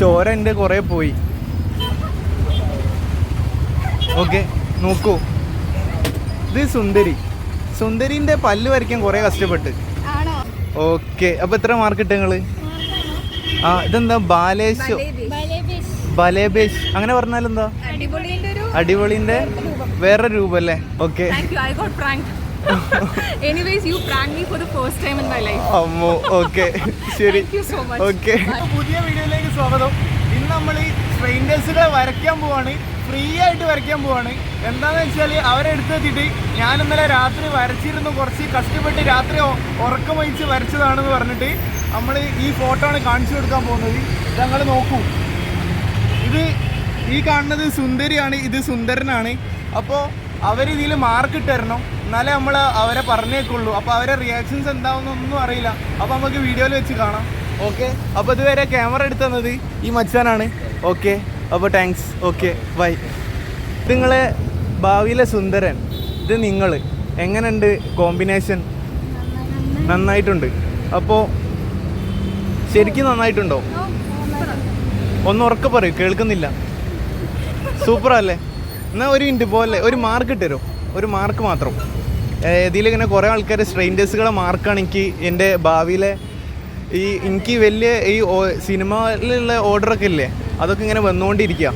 ചോര എന്റെ കുറേ പോയി. ഓക്കെ നോക്കൂ. ഇത് സുന്ദരി. സുന്ദരിന്റെ പല്ല് വരയ്ക്കാൻ കുറേ കഷ്ടപ്പെട്ട്. ഓക്കെ അപ്പോൾ എത്ര മാർക്ക് ഇട്ട് നിങ്ങൾ ആ ഇതെന്താ ബാലേശ് ബലേബേഷ് അങ്ങനെ പറഞ്ഞാൽ എന്താ അടിപൊളിന്റെ വേറെ രൂപം അല്ലേ okay. Thank you prank me for Anyways, first time in my life first time in my life. അമ്മോ ഓക്കെ ശരി. Thank you so much. Okay പുതിയ വീഡിയോയിലേക്ക് സ്വാഗതം. ഇന്ന് നമ്മൾ ഈ സ്ട്രെയിൻഡേഴ്സുകളെ വരയ്ക്കാൻ പോവാണ്. ഫ്രീ ആയിട്ട് വരയ്ക്കാൻ പോവാണ്. എന്താണെന്ന് വെച്ചാൽ അവരെ എടുത്തെത്തിയിട്ട് ഞാൻ ഇന്നലെ രാത്രി വരച്ചിരുന്നു. കുറച്ച് കഷ്ടപ്പെട്ട് രാത്രി ഉറക്കം വഹിച്ച് വരച്ചതാണെന്ന് പറഞ്ഞിട്ട് നമ്മൾ ഈ ഫോട്ടോ ആണ് കാണിച്ചു കൊടുക്കാൻ പോകുന്നത്. ഞങ്ങൾ നോക്കൂ. ഇത് ഈ കാണുന്നത് സുന്ദരിയാണ്. ഇത് സുന്ദരനാണ്. അപ്പോൾ അവരിതിൽ മാർക്ക് ഇട്ടുതരണം എന്നാലേ നമ്മൾ അവരെ പറഞ്ഞേക്കുള്ളൂ. അപ്പോൾ അവരെ റിയാക്ഷൻസ് എന്താവുന്നൊന്നും അറിയില്ല. അപ്പോൾ നമുക്ക് വീഡിയോയിൽ വെച്ച് കാണാം. ഓക്കെ അപ്പോൾ ഇതുവരെ ക്യാമറ എടുത്തു എടുത്തത് ഈ മച്ചാനാണ്. ഓക്കെ അപ്പോൾ താങ്ക്സ് ഓക്കെ ബൈ നിങ്ങളെ ഭാവിയിലെ സുന്ദരൻ. ഇത് നിങ്ങൾ എങ്ങനെയുണ്ട് കോമ്പിനേഷൻ നന്നായിട്ടുണ്ട്. അപ്പോൾ ശരിക്കും നന്നായിട്ടുണ്ടോ? ഒന്ന് ഉറക്കെ പറയൂ. കേൾക്കുന്നില്ല. സൂപ്പർ അല്ലേ? എന്നാ ഒരു മിനിറ്റ് പോലെ ഒരു മാർക്ക് ഇട്ടരോ? ഒരു മാർക്ക് മാത്രം. ഇതിലിങ്ങനെ കുറേ ആൾക്കാർ സ്ട്രെയിൻഡേഴ്സുകളെ മാർക്കാണ് എനിക്ക് എന്റെ ഭാവിയിലെ ഈ എനിക്ക് വലിയ ഈ സിനിമയിലുള്ള ഓർഡറൊക്കെ ഇല്ലേ? അതൊക്കെ ഇങ്ങനെ വന്നുകൊണ്ടിരിക്കുക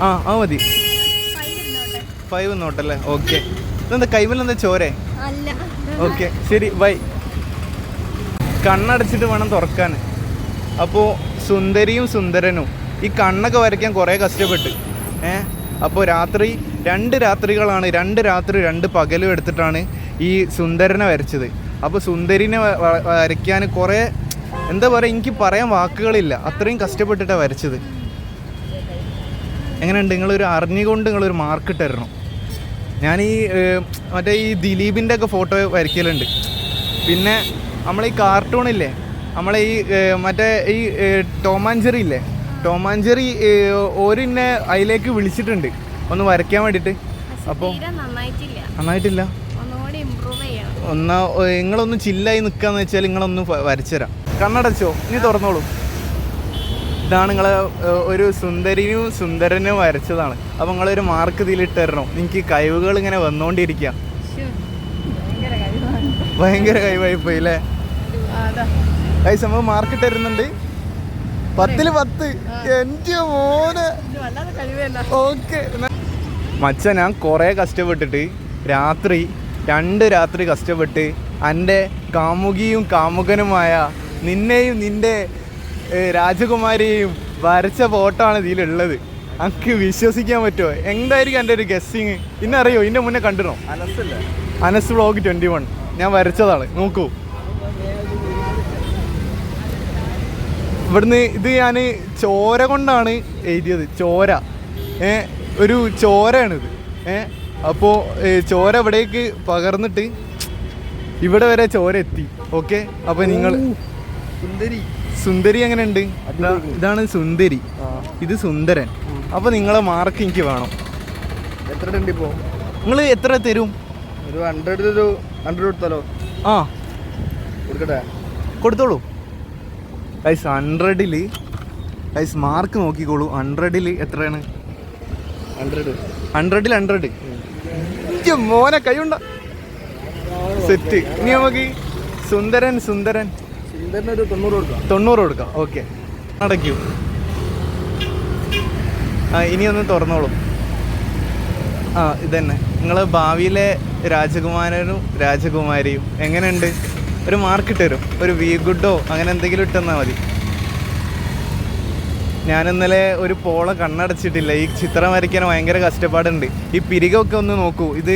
ആ ആ മതി. ഫൈവ് നോട്ടല്ലേ ഓക്കെ ഇതെന്താ കൈമലെന്താ ചോരേ? ഓക്കെ ശരി ബൈ കണ്ണടച്ചിട്ട് വേണം തുറക്കാൻ അപ്പോൾ സുന്ദരിയും സുന്ദരനും. ഈ കണ്ണൊക്കെ വരയ്ക്കാൻ കുറേ കഷ്ടപ്പെട്ട്. ഏ? അപ്പോൾ രാത്രി രണ്ട് രാത്രികളാണ് രണ്ട് രാത്രി രണ്ട് പകലും എടുത്തിട്ടാണ് ഈ സുന്ദരനെ വരച്ചത്. അപ്പോൾ സുന്ദരിനെ വരയ്ക്കാൻ കുറേ എന്താ പറയുക എനിക്ക് പറയാൻ വാക്കുകളില്ല. അത്രയും കഷ്ടപ്പെട്ടിട്ടാണ് വരച്ചത്. എങ്ങനെയുണ്ട്? നിങ്ങളൊരു അറിഞ്ഞുകൊണ്ട് നിങ്ങളൊരു മാർക്ക് ഇട്ടരണം ഞാൻ ഈ മറ്റേ ഈ ദിലീപിന്റെ ഒക്കെ ഫോട്ടോ വരയ്ക്കലുണ്ട്. പിന്നെ നമ്മളെ ഈ കാർട്ടൂണില്ലേ നമ്മളെ ഈ മറ്റേ ഈ ടോമാഞ്ചറി ഇല്ലേ? ടോമാഞ്ചറി ഓരിന്നെ അതിലേക്ക് വിളിച്ചിട്ടുണ്ട്. ഒന്ന് വരയ്ക്കാൻ വേണ്ടിട്ട് അപ്പോൾ നന്നായിട്ടില്ല. ഒന്നാ നിങ്ങളൊന്ന് ചില്ലായി നിൽക്കാന്ന് വെച്ചാൽ നിങ്ങളൊന്ന് വരച്ചുതരാം. കണ്ണടച്ചോ? ഇനി തുറന്നോളൂ. ഇതാണ് നിങ്ങളെ ഒരു സുന്ദരിയും സുന്ദരനും വരച്ചതാണ്. അപ്പോൾ നിങ്ങളൊരു മാർക്ക് ഇതിലിട്ട് തരണം. എനിക്ക് കഴിവുകൾ ഇങ്ങനെ വന്നുകൊണ്ടിരിക്കുക ഭയങ്കര കഴിവായി പോയി അല്ലേ ഗൈസ് നമ്മൾ മാർക്ക് തരുന്നുണ്ട്. പത്തിൽ പത്ത്. എന്റെ മോനെ. ഓക്കെ മച്ച ഞാൻ കുറേ കഷ്ടപ്പെട്ടിട്ട് രാത്രി രണ്ട് രാത്രി കഷ്ടപ്പെട്ട് എന്റെ കാമുകിയും കാമുകനുമായ നിന്നെയും നിന്റെ രാജകുമാരിയെയും വരച്ച ഫോട്ടോ ആണ് ഇതിലുള്ളത്. എനിക്ക് വിശ്വസിക്കാൻ പറ്റുമോ എന്തായിരിക്കും എന്റെ ഒരു ഗസ്സിങ് ഇന്നറിയോ ഇതിന്റെ മുന്നേ കണ്ടിരുന്നോ? അനസ് വ്ളോഗ് ട്വന്റി വൺ ഞാൻ വരച്ചതാണ്. നോക്കൂ. ഇവിടുന്ന് ഇത് ഞാൻ ചോര കൊണ്ടാണ് എഴുതിയത്. ചോര. ഏ ഒരു ചോരയാണിത്. ഏ അപ്പോൾ ചോര ഇവിടേക്ക് പകർന്നിട്ട് ഇവിടെ വരെ ചോര എത്തി. ഓക്കെ? അപ്പോൾ നിങ്ങൾ സുന്ദരി. സുന്ദരി എങ്ങനെ ഉണ്ട് ഇതാണ് സുന്ദരി. ഇത് സുന്ദരൻ. അപ്പോൾ നിങ്ങളെ മാർക്ക് എനിക്ക് വേണം. എത്ര ഉണ്ട് ഇപ്പോ? നിങ്ങൾ എത്ര തരും? ഒരു ഹൺഡ്രഡ് ഒരു ഹൺഡ്രഡ് കൊടുത്താലോ? ആ. കൊടുക്കട്ടെ? കൊടുത്തോളൂ. ഗൈസ് ഹൺഡ്രഡിൽ ഗൈസ് മാർക്ക് നോക്കിക്കോളൂ. ഹൺഡ്രഡിൽ എത്രയാണ്? ഹൺഡ്രഡിൽ ഹൺഡ്രഡ് മോനെ കൈയുണ്ട. സെറ്റ് ഇനി നമുക്ക് സുന്ദരൻ സുന്ദരൻ. ഒരു തൊണ്ണൂറ് കൊടുക്കാം. തൊണ്ണൂറ് കൊടുക്കാം. ഓക്കെ അടയ്ക്കൂ ആ ഇനി ഒന്ന് തുറന്നോളൂ. ആ ഇതന്നെ. നിങ്ങൾ ഭാവിയിലെ രാജകുമാരനും രാജകുമാരിയും എങ്ങനെയുണ്ട്? ഒരു മാർക്ക് ഇട്ട് തരും. ഒരു വി ഗുഡോ അങ്ങനെ എന്തെങ്കിലും ഇട്ടെന്നാൽ മതി. ഞാൻ ഇന്നലെ ഒരു പോള കണ്ണടച്ചിട്ടില്ല. ഈ ചിത്രം വരയ്ക്കാൻ ഭയങ്കര കഷ്ടപ്പാടുണ്ട്. ഈ പിരികൊക്കെ ഒന്ന് നോക്കൂ. ഇത്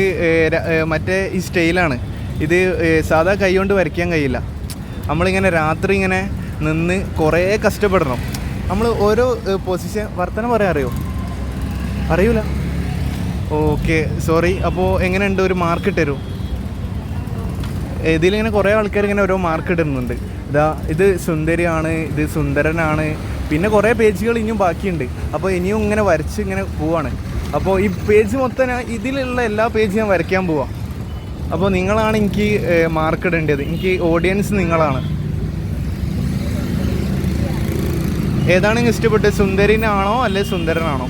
മറ്റേ ഈ സ്റ്റൈലാണ്. ഇത് സാധാ കൈ കൊണ്ട് വരയ്ക്കാൻ കഴിയില്ല. നമ്മളിങ്ങനെ രാത്രി ഇങ്ങനെ നിന്ന് കുറേ കഷ്ടപ്പെടണം. നമ്മൾ ഓരോ പൊസിഷൻ വർത്തനം പറയാൻ അറിയോ? അറിയൂല? ഓക്കെ സോറി അപ്പോൾ എങ്ങനെയുണ്ട്? ഒരു മാർക്ക് ഇട്ടരൂ. ഇതിലിങ്ങനെ കുറേ ആൾക്കാർ ഇങ്ങനെ ഓരോ മാർക്ക് ഇടുന്നുണ്ട്. ഇതാ ഇത് സുന്ദരിയാണ് ഇത് സുന്ദരനാണ്. പിന്നെ കുറേ പേജുകൾ ഇനിയും ബാക്കിയുണ്ട്. അപ്പോൾ ഇനിയും ഇങ്ങനെ വരച്ച് ഇങ്ങനെ പോവാണ്. അപ്പോൾ ഈ പേജ് മൊത്തം ഇതിലുള്ള എല്ലാ പേജും ഞാൻ വരയ്ക്കാൻ പോവാം. അപ്പോൾ നിങ്ങളാണ് എനിക്ക് മാർക്ക് ഇടേണ്ടത്. എനിക്ക് ഓഡിയൻസ് നിങ്ങളാണ്. ഏതാണ് ഇഷ്ടപ്പെട്ടത്? സുന്ദരിനാണോ അല്ലെ സുന്ദരനാണോ?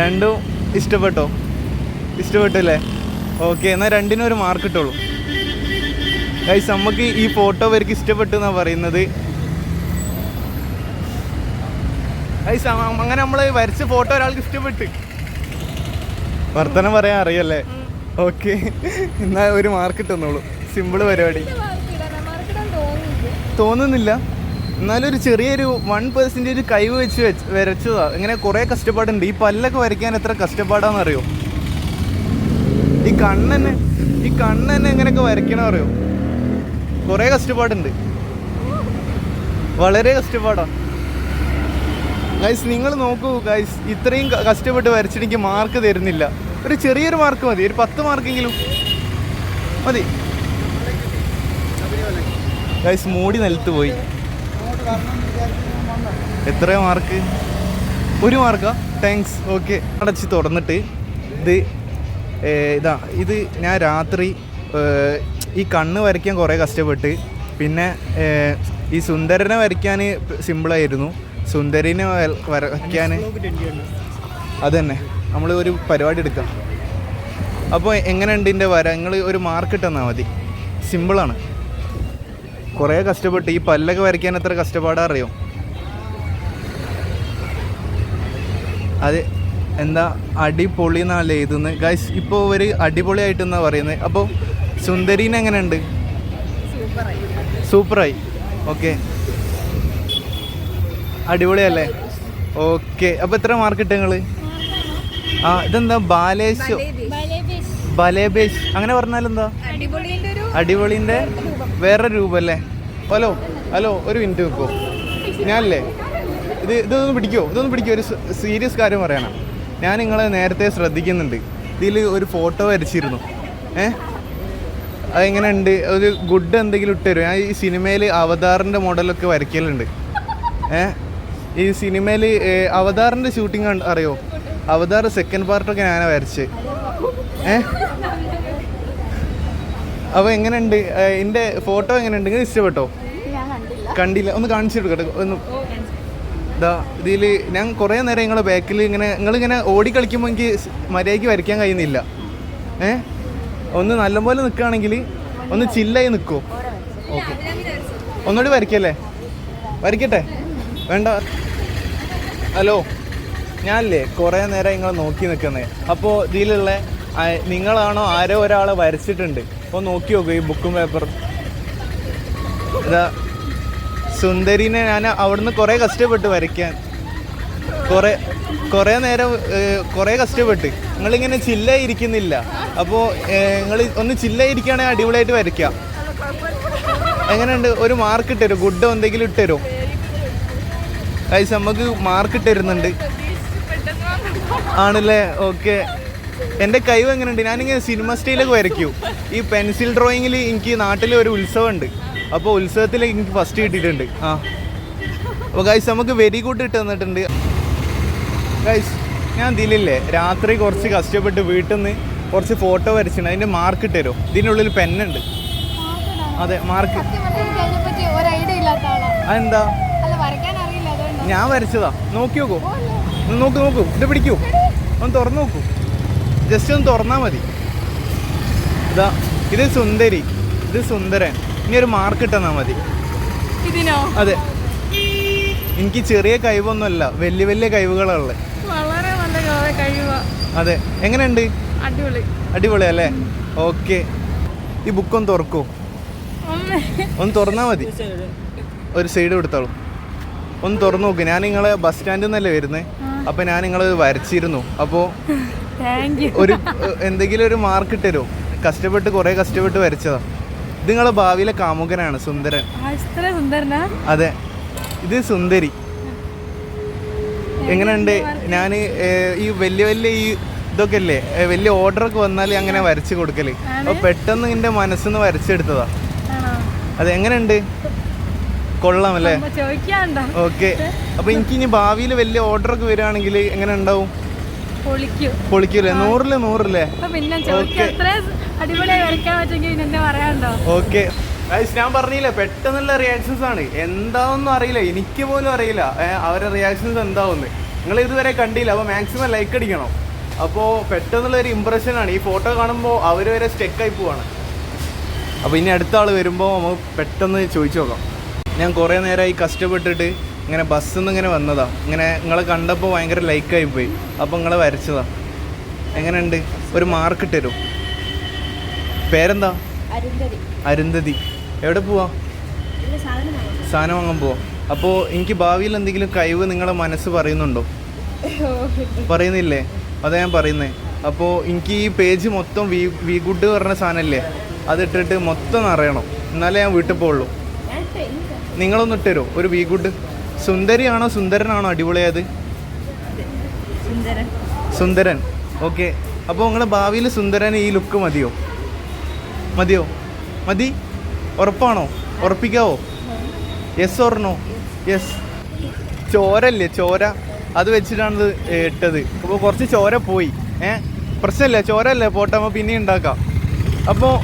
രണ്ടും ഇഷ്ടപ്പെട്ടോ? ഇഷ്ടപ്പെട്ടല്ലേ? ഓക്കെ എന്നാൽ രണ്ടിനും ഒരു മാർക്ക് ഇട്ടോളൂ. ഗൈസ് നമുക്ക് ഈ ഫോട്ടോ അവർക്ക് ഇഷ്ടപ്പെട്ടു എന്നാണ് പറയുന്നത് ഗൈസ് അങ്ങനെ നമ്മൾ വരച്ച ഫോട്ടോ ഒരാൾക്ക് ഇഷ്ടപ്പെട്ട്. വർത്തനം പറയാൻ അറിയല്ലേ? ഓക്കെ എന്നാൽ ഒരു മാർക്ക് ഇട്ടെന്നോളൂ. സിമ്പിൾ പരിപാടി. തോന്നുന്നില്ല. എന്നാലും ഒരു ചെറിയൊരു വൺ പെർസെന്റേജ് കഴിവ് വെച്ച് വെച്ച് വരച്ചതാണ് ഇങ്ങനെ കുറേ കഷ്ടപ്പാടുണ്ട്. ഈ പല്ലൊക്കെ വരയ്ക്കാൻ എത്ര കഷ്ടപ്പാടാന്ന് അറിയോ ഈ കണ്ണന്നെ ഈ കണ്ണന്നെ എങ്ങനെയൊക്കെ വരയ്ക്കണ അറിയോ? കുറേ കഷ്ടപ്പാടുണ്ട്. വളരെ കഷ്ടപ്പാടാ. ഗൈസ് നിങ്ങൾ നോക്കൂ ഗൈസ് ഇത്രയും കഷ്ടപ്പെട്ട് വരച്ചിട്ട് മാർക്ക് തരുന്നില്ല. ഒരു ചെറിയൊരു മാർക്ക് മതി ഒരു പത്ത് മാർക്കെങ്കിലും മതി. ഗൈസ് മൂടി നിലത്ത് പോയി. എത്ര മാർക്ക് ഒരു മാർക്കാ താങ്ക്സ് ഓക്കെ അടച്ച് തുറന്നിട്ട് ഇത് ഇതാ ഇത് ഞാൻ രാത്രി ഈ കണ്ണ് വരയ്ക്കാൻ കുറേ കഷ്ടപ്പെട്ട് പിന്നെ ഈ സുന്ദരനെ വരയ്ക്കാൻ സിമ്പിളായിരുന്നു സുന്ദരിനെ വരയ്ക്കാൻ വരയ്ക്കാൻ അതന്നെ. നമ്മൾ ഒരു പരിപാടി എടുക്കാം. അപ്പോൾ എങ്ങനെയുണ്ട് ഇതിന്റെ വര? നിങ്ങൾ ഒരു മാർക്ക് ഇട്ടെന്നാൽ മതി. സിമ്പിളാണ് കുറേ കഷ്ടപ്പെട്ട് ഈ പല്ലൊക്കെ വരയ്ക്കാൻ എത്ര കഷ്ടപ്പാടാ അറിയോ? അത് എന്താ അടിപൊളി എന്നല്ലേ എഴുതുന്നത് ഗൈസ് ഇപ്പോൾ ഒരു അടിപൊളിയായിട്ടെന്നാണ് പറയുന്നത് അപ്പോൾ സുന്ദരീനെ എങ്ങനെയുണ്ട്? സൂപ്പറായി. ഓക്കെ അടിപൊളിയല്ലേ? ഓക്കെ അപ്പോൾ എത്ര മാർക്ക് ഇട്ട നിങ്ങൾ ആ ഇതെന്താ? ബാലേശ് ബലേബേശ് അങ്ങനെ പറഞ്ഞാൽ എന്താ അടിപൊളിന്റെ വേറെ രൂപല്ലേ? ഹലോ ഹലോ ഒരു മിനിറ്റ് വെക്കോ ഞാനല്ലേ? ഇത് ഇതൊന്ന് പിടിക്കോ? ഇതൊന്ന് പിടിക്കോ? ഒരു സീരിയസ് കാര്യം പറയണം. ഞാൻ നിങ്ങളെ നേരത്തെ ശ്രദ്ധിക്കുന്നുണ്ട്. ഇതിൽ ഒരു ഫോട്ടോ വരച്ചിരുന്നു. ഏ? അതെങ്ങനെ ഉണ്ട്? ഒരു ഗുഡ് എന്തെങ്കിലും ഇട്ടുതരും ഞാൻ ഈ സിനിമയിൽ അവതാറിന്റെ മോഡലൊക്കെ വരയ്ക്കലുണ്ട്. ഏ? ഈ സിനിമയിൽ അവതാറിന്റെ ഷൂട്ടിംഗ് അറിയോ? അവതാർ സെക്കൻഡ് പാർട്ടൊക്കെ ഞാനാ വരച്ച്. ഏ? അപ്പോൾ എങ്ങനെയുണ്ട് എന്റെ ഫോട്ടോ എങ്ങനെയുണ്ട് നിങ്ങൾ ഇഷ്ടപ്പെട്ടോ? ഞാൻ കണ്ടില്ല. കണ്ടില്ല. ഒന്ന് കാണിച്ചു കൊടുക്കട്ടെ ഒന്ന് ഇതാ ഇതിൽ ഞാൻ കുറേ നേരം നിങ്ങളെ ബാക്കിൽ ഇങ്ങനെ നിങ്ങളിങ്ങനെ ഓടി കളിക്കുമ്പോൾ എനിക്ക് മര്യാദയ്ക്ക് വരയ്ക്കാൻ കഴിയുന്നില്ല. ഏ? ഒന്ന് നല്ലപോലെ നിൽക്കുകയാണെങ്കിൽ ഒന്ന് ചില്ലായി നിൽക്കുമോ ഓക്കെ. ഒന്നുകൂടി വരയ്ക്കല്ലേ? വരയ്ക്കട്ടെ? വേണ്ട. ഹലോ. ഞാനല്ലേ കുറേ നേരം നിങ്ങൾ നോക്കി നിൽക്കുന്നത് അപ്പോൾ ഇതിലുള്ള നിങ്ങളാണോ ആരോ ഒരാളെ വരച്ചിട്ടുണ്ട്. അപ്പോൾ നോക്കി നോക്കൂ ഈ ബുക്കും പേപ്പറും ഇതാ സുന്ദരിനെ ഞാൻ അവിടുന്ന് കുറേ കഷ്ടപ്പെട്ട് വരയ്ക്കാൻ. കുറേ കുറേ നേരം കുറേ കഷ്ടപ്പെട്ട്. നിങ്ങളിങ്ങനെ ചില്ലായി ഇരിക്കുന്നില്ല അപ്പോൾ നിങ്ങൾ ഒന്ന് ചില്ലായിരിക്കുകയാണെങ്കിൽ അടിപൊളിയായിട്ട് വരയ്ക്കാം. എങ്ങനെയുണ്ട്? ഒരു മാർക്ക് ഇട്ടരും? ഗുഡ് എന്തെങ്കിലും ഇട്ടരും? ഗൈസ് നമുക്ക് മാർക്ക് ഇട്ടരുന്നുണ്ട്. ആണല്ലേ? ഓക്കെ. എന്റെ കഴിവ് എങ്ങനെയുണ്ട്? ഞാനിങ്ങനെ സിനിമ സ്റ്റൈലൊക്കെ വരയ്ക്കൂ. ഈ പെൻസിൽ ഡ്രോയിങ്ങിൽ എനിക്ക് നാട്ടിൽ ഒരു ഉത്സവമുണ്ട്. അപ്പോൾ ഉത്സവത്തിൽ എനിക്ക് ഫസ്റ്റ് കിട്ടിയിട്ടുണ്ട്. ആ. അപ്പോൾ ഗൈസ് നമുക്ക് വെരി ഗുഡ് ഇട്ട് തന്നിട്ടുണ്ട്. ഗൈസ് ഞാൻ ഇതിലില്ലേ രാത്രി കുറച്ച് കഷ്ടപ്പെട്ട് വീട്ടിൽ നിന്ന് കുറച്ച് ഫോട്ടോ വരച്ചിട്ടുണ്ട് അതിന്റെ മാർക്ക് ഇട്ടുതരും ഇതിനുള്ളിൽ പെന്നുണ്ട് അതെ മാർക്ക് സത്യം പറഞ്ഞാൽ ഒരു ഐഡിയ ഇല്ലാത്ത ആളാണ് അതെന്താ? ഞാൻ വരച്ചതാ. നോക്കി നോക്കൂ. ഒന്ന് നോക്ക് നോക്കൂ. ഇത് പിടിക്കൂ. ഒന്ന് തുറന്നു നോക്കൂ. ജസ്റ്റ് ഒന്ന് തുറന്നാൽ മതി. ഇതാ ഇത് സുന്ദരി. ഇത് സുന്ദരൻ. ഇനി ഒരു മാർക്ക് ഇട്ടെന്നാൽ മതി. ഇതിനോ? അതെ. എനിക്ക് ചെറിയ കഴിവൊന്നുമല്ല വലിയ വലിയ കഴിവുകളുള്ളത് വളരെ നല്ല കഴിവ്. അതെ. എങ്ങനെയുണ്ട്? അടിപൊളി. അടിപൊളി അല്ലേ? ഓക്കെ. ഈ ബുക്കൊന്ന് തുറക്കൂ. ഒന്ന് തുറന്നാ മതി. ഒരു സൈഡ് കൊടുത്തോളൂ ഒന്ന് തുറന്നു നോക്ക്. ഞാൻ നിങ്ങളെ ബസ് സ്റ്റാൻഡിൽ നിന്നല്ലേ വരുന്നത് അപ്പൊ ഞാൻ നിങ്ങളെ വരച്ചിരുന്നു. അപ്പോ ഒരു എന്തെങ്കിലും ഒരു മാർക്ക് ഇട്ടരോ. കഷ്ടപ്പെട്ട് കുറേ കഷ്ടപ്പെട്ട് വരച്ചതാ. ഇത് നിങ്ങളെ ഭാവിയിലെ കാമുകനാണ് സുന്ദരൻ. അതെ. ഇത് സുന്ദരി. എങ്ങനെയുണ്ട് ഞാൻ ഈ വലിയ വലിയ ഈ ഇതൊക്കെ അല്ലേ വലിയ ഓർഡർ ഒക്കെ വന്നാൽ അങ്ങനെ വരച്ചു കൊടുക്കൽ. അപ്പോൾ പെട്ടെന്ന് നിന്റെ മനസ്സിന്ന് വരച്ചെടുത്തതാ. അതെ എങ്ങനെയുണ്ട്? കൊള്ളാം അല്ലേ? ഓക്കെ. അപ്പൊ എനിക്ക് ഇനി ഭാവിയിൽ വലിയ ഓർഡർ ഒക്കെ വരികയാണെങ്കിൽ എങ്ങനെ ഉണ്ടാവും? പൊളിക്കൂ. പൊളിക്കൂലേ? നൂറിൽ നൂറില്ലേ? അപ്പൊ ഞാൻ പറഞ്ഞില്ല പെട്ടെന്നുള്ള റിയാക്ഷൻസ് ആണ്. എന്താണെന്നും അറിയില്ല. എനിക്ക് പോലും അറിയില്ല. അവരെ അവരുടെ റിയാക്ഷൻസ് എന്താവുന്ന്. നിങ്ങൾ ഇതുവരെ കണ്ടില്ല. അപ്പോൾ മാക്സിമം ലൈക്ക് അടിക്കണം. അപ്പോൾ പെട്ടെന്നുള്ള ഒരു ഇമ്പ്രഷനാണ് ഈ ഫോട്ടോ കാണുമ്പോൾ അവർ വരെ സ്റ്റെക്കായി പോവാണ്. അപ്പോൾ ഇനി അടുത്ത ആൾ വരുമ്പോൾ നമുക്ക് പെട്ടെന്ന് ചോദിച്ചു നോക്കാം. ഞാൻ കുറേ നേരമായി കഷ്ടപ്പെട്ടിട്ട് ഇങ്ങനെ ബസ്സിൽ നിന്ന് ഇങ്ങനെ വന്നതാ. ഇങ്ങനെ നിങ്ങളെ കണ്ടപ്പോൾ ഭയങ്കര ലൈക്കായി പോയി. അപ്പോൾ നിങ്ങളെ വരച്ചതാ. എങ്ങനെയുണ്ട്? ഒരു മാർക്ക് ഇട്ടരും? പേരെന്താ? അരുന്ധതി. എവിടെ പോവാ? സാധനം വാങ്ങാം. വാങ്ങാൻ പോവാ. അപ്പോൾ എനിക്ക് ഭാവിയിൽ എന്തെങ്കിലും കഴിവ് നിങ്ങളെ മനസ്സ് പറയുന്നുണ്ടോ? പറയുന്നില്ലേ? അതാ ഞാൻ പറയുന്നേ. അപ്പോ എനിക്ക് ഈ പേജ് മൊത്തം വി വി ഗുഡ് പറഞ്ഞ സാധനമല്ലേ അതിട്ടിട്ട് മൊത്തം അറിയണം എന്നാലേ ഞാൻ വീട്ടിൽ പോകുള്ളൂ നിങ്ങളൊന്ന് ഇട്ടുതരുമോ ഒരു വി ഗുഡ്. സുന്ദരിയാണോ സുന്ദരനാണോ അടിപൊളിയായത്? സുന്ദരൻ. സുന്ദരൻ. ഓക്കെ. അപ്പോൾ നിങ്ങളുടെ ഭാവിയിൽ സുന്ദരൻ ഈ ലുക്ക് മതിയോ? മതിയോ? മതി? ഉറപ്പാണോ? ഉറപ്പിക്കാവോ? യെസ് ഓർണോ യെസ് ചോരല്ലേ ചോര. അത് വെച്ചിട്ടാണ് ഇട്ടത്. അപ്പോൾ കുറച്ച് ചോര പോയി. ഏ? പ്രശ്നമില്ല ചോരല്ലേ. പോട്ടെ അപ്പോൾ പിന്നെ ഉണ്ടാക്കാം. അപ്പോൾ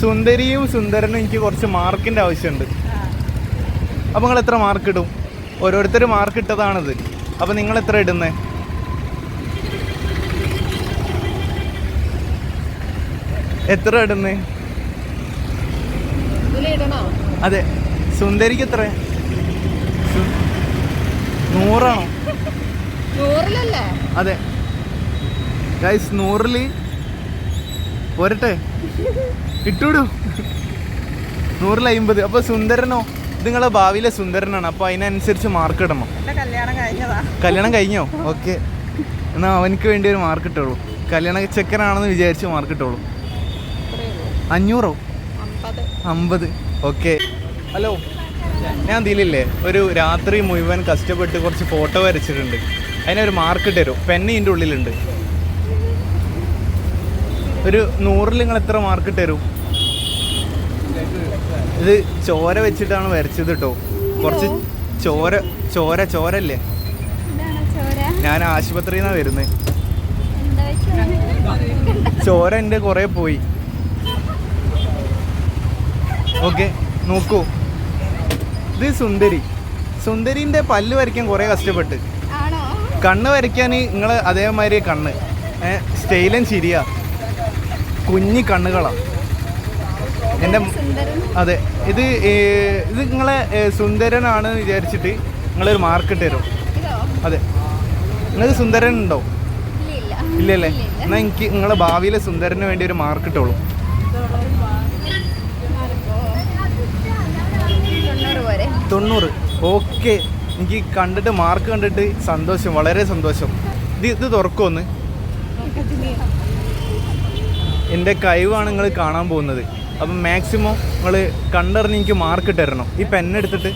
സുന്ദരിയും സുന്ദരനും എനിക്ക് കുറച്ച് മാർക്കിന്റെ ആവശ്യമുണ്ട്. അപ്പോൾ നിങ്ങൾ എത്ര മാർക്ക് ഇടും? ഓരോരുത്തർ മാർക്ക് ഇട്ടതാണിത്. അപ്പോൾ നിങ്ങൾ എത്ര ഇടുന്നേ? എത്ര ഇടുന്നേ? അതെ. സുന്ദരിക്ക് എത്ര നൂറാണോ? നൂറിലല്ലേ? അതെ. ഗൈസ് നൂറിൽ പോരട്ടെ. ഇട്ടുവിടൂ നൂറിൽ അമ്പത് അപ്പൊ സുന്ദരനോ? ഇത് നിങ്ങളെ ഭാവിയിലെ സുന്ദരനാണ്. അപ്പൊ അതിനനുസരിച്ച് മാർക്ക് ഇടണം. കല്യാണം കഴിഞ്ഞോ? ഓക്കെ. എന്നാ അവനക്ക് വേണ്ടി ഒരു മാർക്ക് ഇട്ടോളൂ. കല്യാണ ചെക്കനാണെന്ന് വിചാരിച്ച് മാർക്ക് ഇട്ടോളൂ. അഞ്ഞൂറോ? അമ്പത്. ഓക്കെ. ഹലോ. ഞാൻ ഇതിലില്ലേ ഒരു രാത്രി മുഴുവൻ കഷ്ടപ്പെട്ട് കുറച്ച് ഫോട്ടോ വരച്ചിട്ടുണ്ട്. അതിനൊരു മാർക്ക് തരും. പെന്ന് ഇതിന്റെ ഉള്ളിലുണ്ട്. ഒരു നൂറിൽ നിങ്ങൾ എത്ര മാർക്ക് തരും? ഇത് ചോര വെച്ചിട്ടാണ് വരച്ചത് കേട്ടോ കുറച്ച് ചോര ചോര ചോരല്ലേ? ഞാൻ ആശുപത്രിയിൽ നിന്നാണ് വരുന്നത് ചോര? എന്റെ കുറേ പോയി. ഓക്കെ നോക്കൂ. ഇത് സുന്ദരി. സുന്ദരിന്റെ പല്ല് വരയ്ക്കാൻ കുറേ കഷ്ടപ്പെട്ട്. കണ്ണ് വരയ്ക്കാൻ നിങ്ങൾ അതേമാതിരി കണ്ണ്. സ്റ്റൈലും ചിരിയാ. കുഞ്ഞി കണ്ണുകളാ. എന്റെ സുന്ദരൻ? അതെ ഇത് ഇത് നിങ്ങളെ സുന്ദരനാണ് വിചാരിച്ചിട്ട് നിങ്ങളൊരു മാർക്ക് ഇട്ട് തരും. അതെ. നിങ്ങൾക്ക് സുന്ദരൻ ഉണ്ടോ? ഇല്ല ഇല്ല. ഇല്ലല്ലേ എന്നാൽ എനിക്ക് നിങ്ങളെ ഭാവിയിലെ സുന്ദരന് വേണ്ടി ഒരു മാർക്ക് ഇട്ടോളൂ തൊണ്ണൂറ് പോരെ തൊണ്ണൂറ്. ഓക്കെ. എനിക്ക് കണ്ടിട്ട് മാർക്ക് കണ്ടിട്ട് സന്തോഷം വളരെ സന്തോഷം. ഇത് ഇത് തുറക്കുമെന്ന് എന്റെ കഴിവാണ് നിങ്ങൾ കാണാൻ പോകുന്നത്. അപ്പം മാക്സിമം നിങ്ങൾ കണ്ടറിഞ്ഞ് എനിക്ക് മാർക്ക് ഇട്ടിരണം ഈ പെണ്ണെടുത്തിട്ട്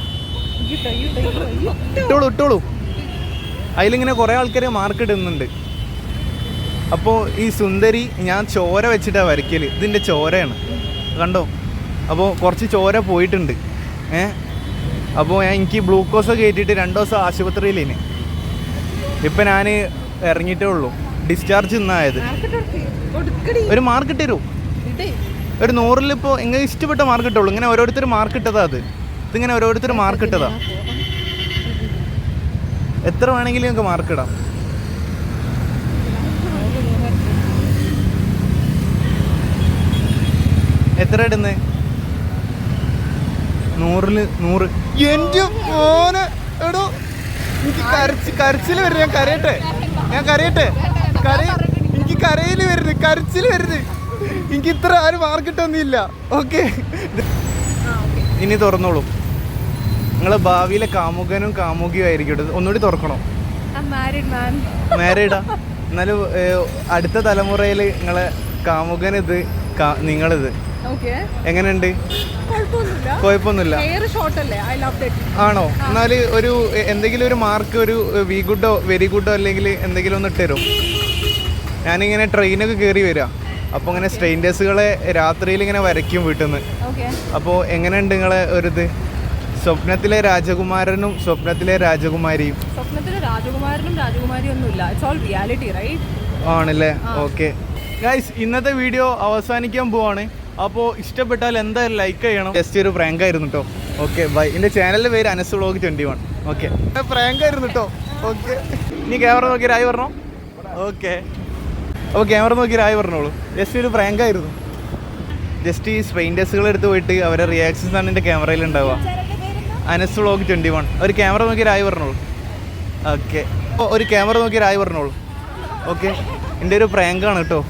ഇട്ടോളൂ ഇട്ടോളൂ. അതിലിങ്ങനെ കുറേ ആൾക്കാർ മാർക്ക് ഇടുന്നുണ്ട്. അപ്പോൾ ഈ സുന്ദരി ഞാൻ ചോര വെച്ചിട്ടാണ് വരയ്ക്കൽ ഇതിന്റെ ചോരയാണ്. കണ്ടോ? അപ്പോൾ കുറച്ച് ചോര പോയിട്ടുണ്ട്. ഏ? അപ്പോൾ ഞാൻ എനിക്ക് ഗ്ലൂക്കോസ് കയറ്റിയിട്ട് രണ്ട് ദിവസം ആശുപത്രിയിലേന്. ഇപ്പം ഞാൻ ഇറങ്ങിയിട്ടേ ഉള്ളൂ. ഡിസ്ചാർജ് ഇന്നായത്. ഒരു മാർക്ക് ഇട്ടരൂ. ഒരു നൂറിൽ ഇപ്പോൾ ഇങ്ങനെ ഇഷ്ടപ്പെട്ട മാർക്ക് ഇട്ടുള്ളൂ ഇങ്ങനെ ഓരോരുത്തർ മാർക്ക് ഇട്ടതാ അത്. ഇതിങ്ങനെ ഓരോരുത്തർ മാർക്ക് ഇട്ടതാ. എത്ര വേണമെങ്കിലും നിങ്ങൾക്ക് മാർക്ക് ഇടാം. എത്ര ഇടുന്നേ? നൂറിൽ നൂറ്. എന്റെ മോനെ. എടോ. എനിക്ക് കരച്ച് കരച്ചിൽ വരുന്നു. ഞാൻ കരയട്ടെ. ഞാൻ കരയട്ടെ. കരയ എനിക്ക് കരയിൽ വരുന്നു. കരച്ചിൽ വരുന്നു. എനിക്ക് ഇത്ര ആരും മാർക്കിട്ടൊന്നുമില്ല ഓക്കെ ഇനി തുറന്നോളൂ. നിങ്ങളെ ഭാവിയിലെ കാമുകനും കാമുകിയും ആയിരിക്കും. ഒന്നുകൂടി തുറക്കണോ? മാരീഡാ എന്നാലും അടുത്ത തലമുറയിൽ നിങ്ങളെ കാമുകനിത് നിങ്ങളിത്. എങ്ങനെയുണ്ട്? കുഴപ്പമൊന്നുമില്ല. ആണോ? എന്നാൽ ഒരു എന്തെങ്കിലും ഒരു മാർക്ക് ഒരു വി ഗുഡോ വെരി ഗുഡോ അല്ലെങ്കിൽ എന്തെങ്കിലും ഒന്ന് ഇട്ടരും? ഞാനിങ്ങനെ ട്രെയിനൊക്കെ കയറി വരിക അപ്പോൾ ഇങ്ങനെ സ്ട്രെയിൻഡേഴ്സുകളെ രാത്രിയിൽ ഇങ്ങനെ വരയ്ക്കും വീട്ടിൽ നിന്ന് അപ്പോൾ എങ്ങനെയുണ്ട് നിങ്ങളെ ഒരിത് സ്വപ്നത്തിലെ രാജകുമാരനും സ്വപ്നത്തിലെ രാജകുമാരിയും. സ്വപ്നത്തിലെ രാജകുമാരനും രാജകുമാരിയും ഒന്നുമില്ല. ഇറ്റ്സ് ഓൾ റിയാലിറ്റി റൈറ്റ് ആണല്ലേ? ഓക്കെ ഗൈസ് ഇന്നത്തെ വീഡിയോ അവസാനിക്കാൻ പോവാണ്. അപ്പോൾ ഇഷ്ടപ്പെട്ടാൽ എന്തായാലും ലൈക്ക് ചെയ്യണം? ജസ്റ്റ് ഒരു പ്രാങ്ക് ആയിരുന്നു കേട്ടോ ഓക്കെ ബൈ എന്റെ ചാനലിന്റെ പേര് Anas vlog twenty one okay prank ആയിരുന്നു കേട്ടോ ഓക്കെ ഇനി ക്യാമറ നോക്കി രായി പറഞ്ഞോ? ഓക്കെ അപ്പോൾ ക്യാമറ നോക്കി രായി പറഞ്ഞോളൂ? ജസ്റ്റ് ഒരു പ്രാങ്ക് ആയിരുന്നു. ജസ്റ്റ് ഈ സ്പെയിന്റേഴ്സുകൾ എടുത്ത് പോയിട്ട് അവരെ റിയാക്ഷൻസ് ആണ് എന്റെ ക്യാമറയിൽ ഉണ്ടാവുക അനസ് വ്ളോഗ് ട്വന്റി വൺ ഒരു ക്യാമറ നോക്കി രായി പറഞ്ഞോളൂ? ഓക്കെ ഒരു ക്യാമറ നോക്കി രായി പറഞ്ഞോളൂ? ഓക്കെ എന്റെ ഒരു പ്രാങ്കാണ് കേട്ടോ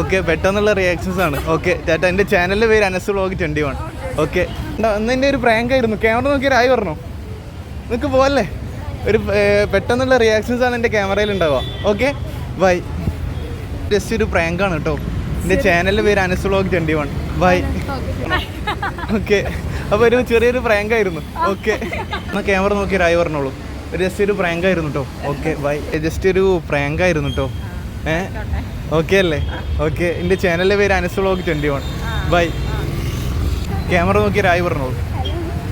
ഓക്കെ പെട്ടെന്നുള്ള റിയാക്ഷൻസ് ആണ്. ഓക്കെ ചേട്ടാ എന്റെ ചാനലിന്റെ പേര് Anas vlog twenty one okay ഇന്ന് എന്റെ ഒരു പ്രാങ്ക് ആയിരുന്നു. ക്യാമറ നോക്കി രായി പറഞ്ഞു നിങ്ങൾക്ക് പോകല്ലേ ഒരു പെട്ടെന്നുള്ള റിയാക്ഷൻസ് ആണ് എന്റെ ക്യാമറയിൽ ഉണ്ടാവുക. ഓക്കെ ബൈ ജസ്റ്റ് ഒരു പ്രാങ്കാണ് കേട്ടോ. എന്റെ ചാനലിന്റെ പേര് Anas vlog twenty one bye okay അപ്പോൾ ഒരു ചെറിയൊരു പ്രാങ്ക് ആയിരുന്നു. ഓക്കെ എന്നാൽ ക്യാമറ നോക്കി രായി പറഞ്ഞോളൂ ഒരു ജസ്റ്റ് ഒരു പ്രാങ്ക് ആയിരുന്നു കേട്ടോ. ഓക്കെ ബൈ ജസ്റ്റ് ഒരു പ്രാങ്ക് ആയിരുന്നു കേട്ടോ. ഏ? ഓക്കെ അല്ലേ? ഓക്കെ എന്റെ ചാനലിന്റെ പേര് Anas vlog twenty one bye camera നോക്കി രായി പറഞ്ഞോളൂ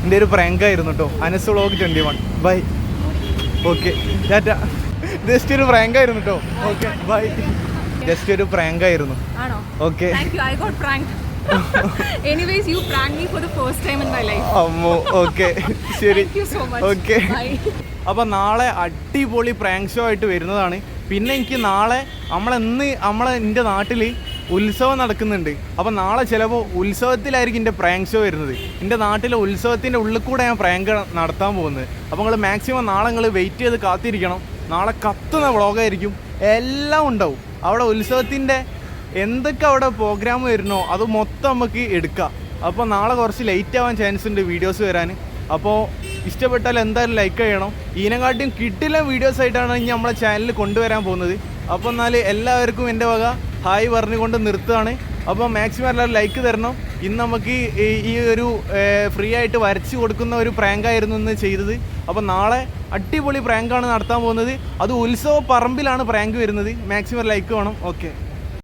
എന്റെ ഒരു പ്രാങ്ക് ആയിരുന്നു കേട്ടോ Anas vlog twenty one bye okay data just ഒരു പ്രാങ്ക് ആയിരുന്നു കേട്ടോ ഓക്കെ ബൈ ജസ്റ്റ് ഒരു പ്രാങ്ക് ആയിരുന്നു. ആണോ? Okay anyways you prank me for the first time in my life അമ്മോ. ഓക്കെ ശരി. Thank you so much okay അപ്പോൾ നാളെ അടിപൊളി പ്രാങ്ക് ഷോ ആയിട്ട് വരുന്നതാണ്. പിന്നെ എനിക്ക് നാളെ നമ്മളെന്ന് നമ്മളെ എന്റെ നാട്ടിൽ ഉത്സവം നടക്കുന്നുണ്ട്. അപ്പോൾ നാളെ ചിലപ്പോൾ ഉത്സവത്തിലായിരിക്കും എന്റെ പ്രാങ്ക് ഷോ വരുന്നത്. എന്റെ നാട്ടിലെ ഉത്സവത്തിന്റെ ഉള്ളിൽ കൂടെ ഞാൻ പ്രാങ്ക് നടത്താൻ പോകുന്നത്. അപ്പോൾ നിങ്ങൾ മാക്സിമം നാളെ നിങ്ങൾ വെയിറ്റ് ചെയ്ത് കാത്തിരിക്കണം. നാളെ കത്തുന്ന വ്ളോഗായിരിക്കും. എല്ലാം ഉണ്ടാവും. അവിടെ ഉത്സവത്തിന്റെ എന്തൊക്കെ അവിടെ പ്രോഗ്രാം വരുന്നോ അത് മൊത്തം നമുക്ക് എടുക്കാം. അപ്പോൾ നാളെ കുറച്ച് ലേറ്റ് ആവാൻ ചാൻസ് ഉണ്ട് വീഡിയോസ് വരാൻ. അപ്പോൾ ഇഷ്ടപ്പെട്ടാൽ എന്തായാലും ലൈക്ക് ചെയ്യണം. ഇതിനെക്കാട്ടിയും കിട്ടില്ല വീഡിയോസ് ആയിട്ടാണ് ഇനി നമ്മളെ ചാനൽ കൊണ്ടുവരാൻ പോകുന്നത്. അപ്പോൾ എന്നാൽ എല്ലാവർക്കും എന്റെ വക ഹായ് പറഞ്ഞുകൊണ്ട് നിർത്തുകയാണ്. അപ്പോൾ മാക്സിമം എല്ലാവരും ലൈക്ക് തരണം. ഇന്ന് നമുക്ക് ഈ- ഒരു ഫ്രീ ആയിട്ട് വരച്ച് കൊടുക്കുന്ന ഒരു പ്രാങ്കായിരുന്നു ഇന്ന് ചെയ്തത്. അപ്പോൾ നാളെ അടിപൊളി പ്രാങ്കാണ് നടത്താൻ പോകുന്നത്. അത് ഉത്സവ പറമ്പിലാണ് പ്രാങ്ക് വരുന്നത്. മാക്സിമം ലൈക്ക് വേണം. ഓക്കെ